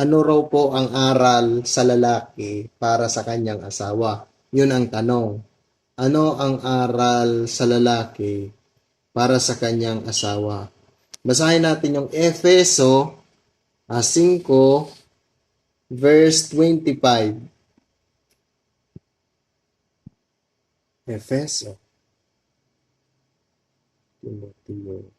ano raw po ang aral sa lalaki para sa kanyang asawa? Yun ang tanong. Ano ang aral sa lalaki para sa kanyang asawa? Basahin natin yung Efeso ah, 5 verse 25. Efeso. Timoteo.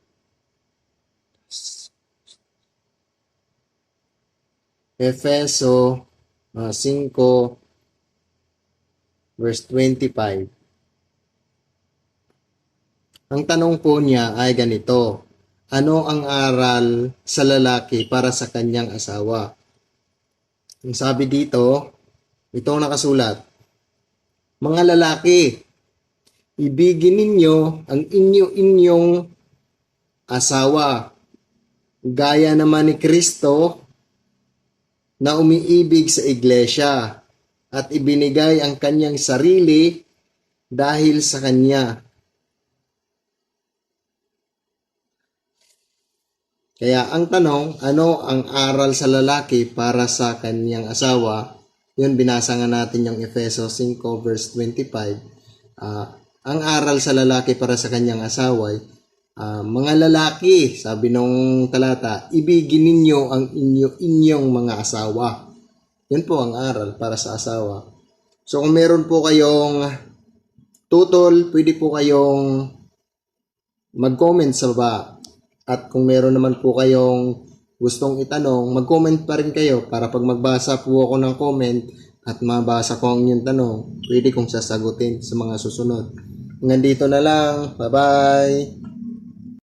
Efeso ah, 5 verse 25. Ang tanong po niya ay ganito. Ano ang aral sa lalaki para sa kanyang asawa? Ang sabi dito, ito ang nakasulat. Mga lalaki, ibigin ninyo ang inyo-inyong asawa. Gaya naman ni Kristo na umiibig sa iglesia at ibinigay ang kanyang sarili dahil sa kanya. Kaya ang tanong, ano ang aral sa lalaki para sa kanyang asawa? Yun, binasa nga natin yung Efeso 5 verse 25. Ah, ang aral sa lalaki para sa kanyang asawa ay, ah, mga lalaki, sabi nung talata, ibigin ninyo ang inyo, inyong mga asawa. Yun po ang aral para sa asawa. So kung meron po kayong tutol, pwede po kayong mag-comment sa baba. At kung meron naman po kayong gustong itanong, mag-comment pa rin kayo para pag magbasa po ako ng comment at mabasa ko ang inyong tanong, pwede kong sasagutin sa mga susunod. Hanggang dito na lang. Bye-bye!